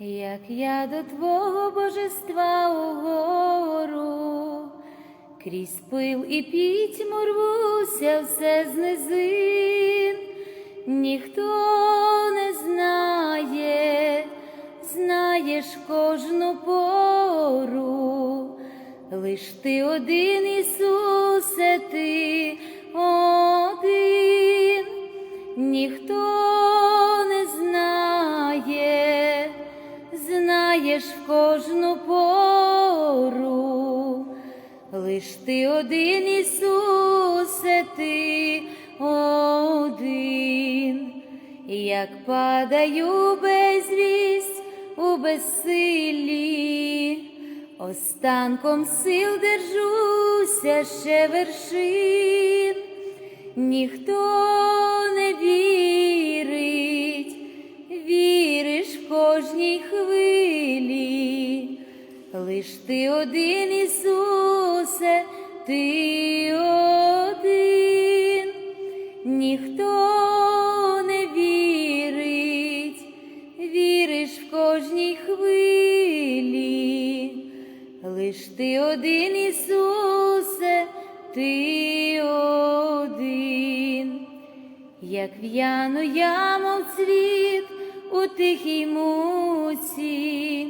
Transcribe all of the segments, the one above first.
як я до Твого божества угору, крізь пил і пітьму рвуся все з низин, ніхто не знає, знаєш кожну пору, лиш ти один, Ісусе, ти один, ніхто кожну пору, лиш ти один, Ісусе, ти один, як падаю безвість у безсилі, останком сил держуся ще вершин, ніхто не вірить, віриш в кожній хвилі, лиш ти один, Ісусе, ти один, ніхто не вірить, віриш в кожній хвилі, лиш ти один, Ісусе, ти один, як в'яну я, мов цвіт у тихій муці,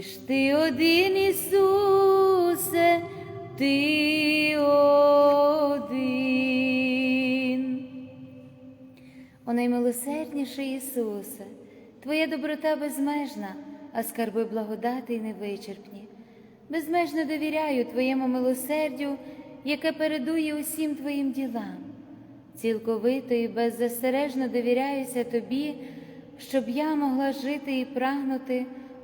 лиш ти один, Ісусе, ти один. О наймилосердніший Ісусе, Твоя доброта безмежна, а скарби благодати й невичерпні. Безмежно довіряю Твоєму милосердю, яке передує усім Твоїм ділам. Цілковито і беззастережно довіряюся Тобі, щоб я могла жити і прагнути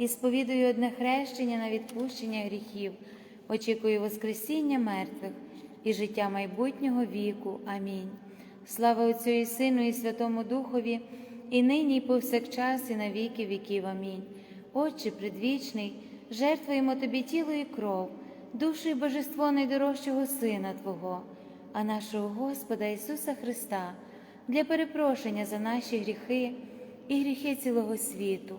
і сповідую одне хрещення на відпущення гріхів, очікую Воскресіння мертвих і життя майбутнього віку. Амінь. Слава Отцю і Сину, і Святому Духові, і нині, і повсякчас, і на віки віків. Амінь. Отче предвічний, жертвуємо Тобі тіло і кров, душу і божество найдорожчого Сина Твого, а нашого Господа Ісуса Христа, для перепрошення за наші гріхи і гріхи цілого світу,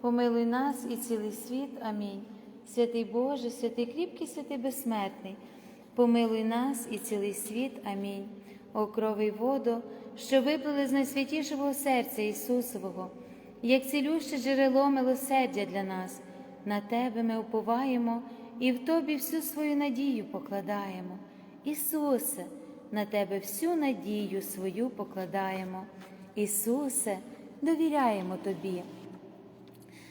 помилуй нас і цілий світ. Амінь. Святий Боже, святий кріпкий, святий безсмертний, помилуй нас і цілий світ. Амінь. О крови воду, що виплили з найсвятішого серця Ісусового, як цілюще джерело милосердя для нас, на Тебе ми уповаємо і в Тобі всю свою надію покладаємо. Ісусе, на Тебе всю надію свою покладаємо. Ісусе, довіряємо Тобі.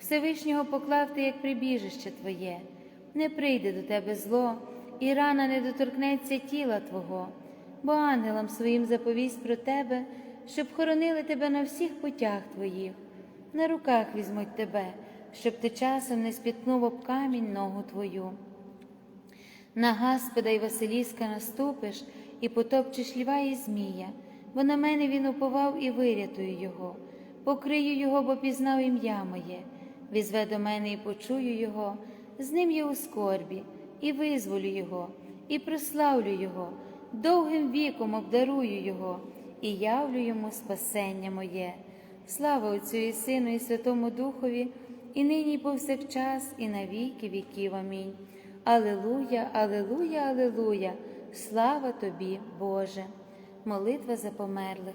Всевишнього поклав ти як прибіжище Твоє, не прийде до тебе зло, і рана не доторкнеться тіла Твого, бо ангелам своїм заповість про тебе, щоб хоронили тебе на всіх путях Твоїх, на руках візьмуть тебе, щоб ти часом не спіткнув об камінь ногу Твою. На Гаспода й Василіска наступиш і потопчеш льва і змія, бо на мене він уповав і вирятую його, покрию його, бо пізнав ім'я моє, візве до мене і почую його, з ним я у скорбі, і визволю його, і прославлю його, довгим віком обдарую його, і явлю йому спасення моє. Слава Отцю і Сину, і Святому Духові, і нині, і повсякчас, і на віки віків. Амінь. Алилуя, Алилуя, Алилуя, слава тобі, Боже. Молитва за померлих.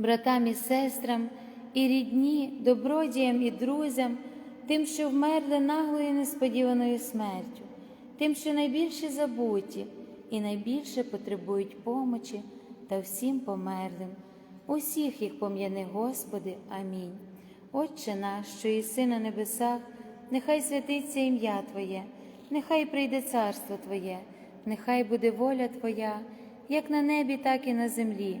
братам і сестрам, і рідні, добродіям і друзям, тим, що вмерли наглою несподіваною смертю, тим, що найбільше забуті і найбільше потребують помочі та всім померлим. Усіх їх пом'яни, Господи, амінь. Отче наш, що єси на небесах, нехай святиться ім'я Твоє, нехай прийде царство Твоє, нехай буде воля Твоя, як на небі, так і на землі.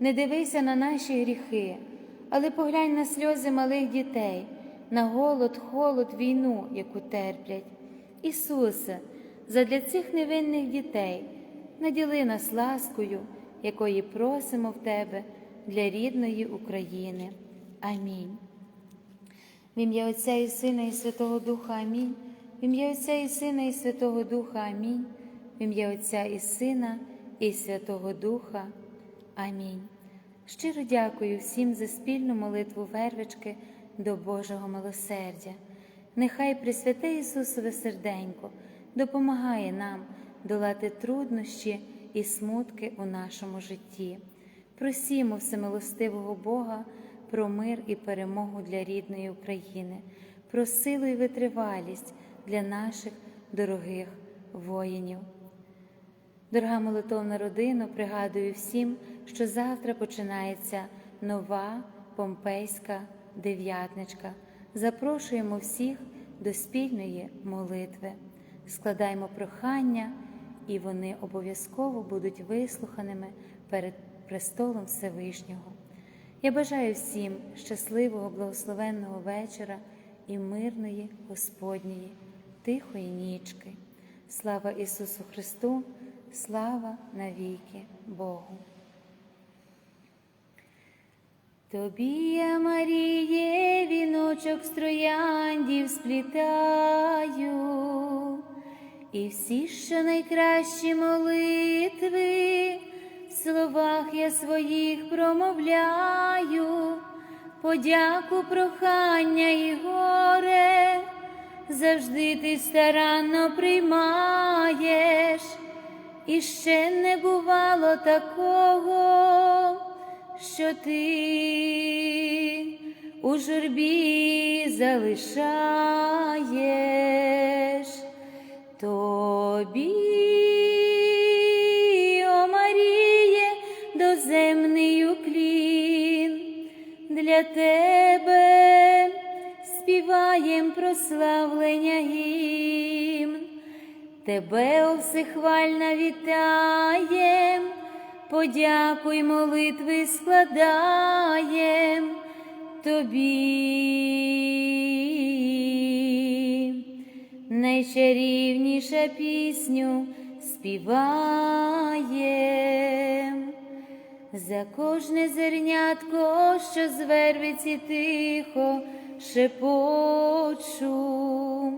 не дивися на наші гріхи, але поглянь на сльози малих дітей, на голод, холод, війну, яку терплять. Ісусе, задля цих невинних дітей наділи нас ласкою, якої просимо в Тебе для рідної України. Амінь. В ім'я Отця і Сина, і Святого Духа Амінь. В ім'я Отця і Сина, і Святого Духа Амінь. В ім'я Отця і Сина, і Святого Духа. Амінь. Щиро дякую всім за спільну молитву вервички до Божого милосердя. Нехай Пресвяте Ісусове серденько допомагає нам долати труднощі і смутки у нашому житті. Просімо всемилостивого Бога про мир і перемогу для рідної України, про силу і витривалість для наших дорогих воїнів. Дорога молитовна родина, пригадую всім, що завтра починається нова помпейська дев'ятничка. Запрошуємо всіх до спільної молитви, складаємо прохання, і вони обов'язково будуть вислуханими перед престолом Всевишнього. Я бажаю всім щасливого, благословенного вечора і мирної Господньої, тихої нічки. Слава Ісусу Христу! Слава навіки Богу. Тобі, Маріє, віночок з трояндів сплітаю, і всі, що найкращі молитви, в словах я своїх промовляю, подяку, прохання і горе, завжди ти старанно приймаєш. І ще не бувало такого, що ти у журбі залишаєш. Тобі, Маріє, доземний уклін, для тебе співаєм прославлення гімн. Тебе о всехвальна вітаєм, подякуй молитви складаєм тобі, найчарівніша пісню співаєм, за кожне зернятко, що з тихо шепочу.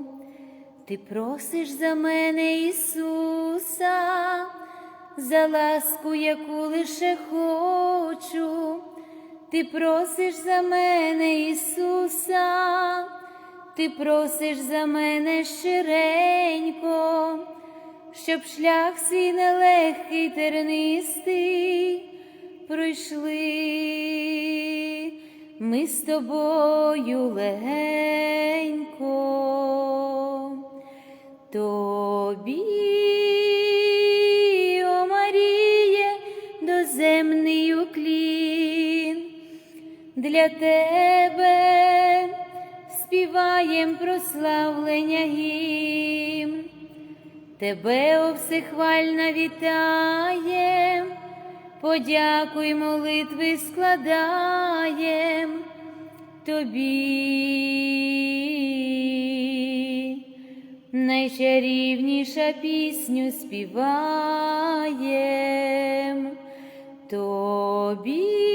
Ти просиш за мене, Ісуса, за ласку, яку лише хочу, ти просиш за мене, Ісуса, ти просиш за мене щиренько, щоб шлях свій нелегкий тернистий пройшли. Ми з тобою легенько. Тобі, для тебе співаєм прославлення гімн, тебе о всехвальна вітаєм, подякуй молитви складаєм тобі. Найчарівніша пісню співаєм тобі,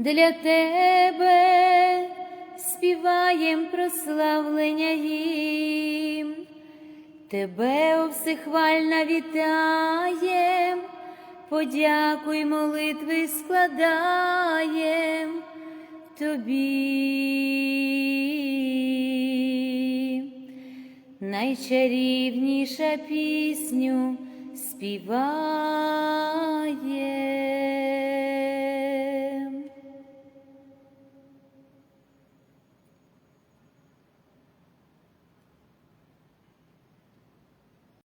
Для тебе співаєм прославлення гімн. Тебе о вітаєм, подякуй молитви складаєм тобі. Найчарівніша пісню співає.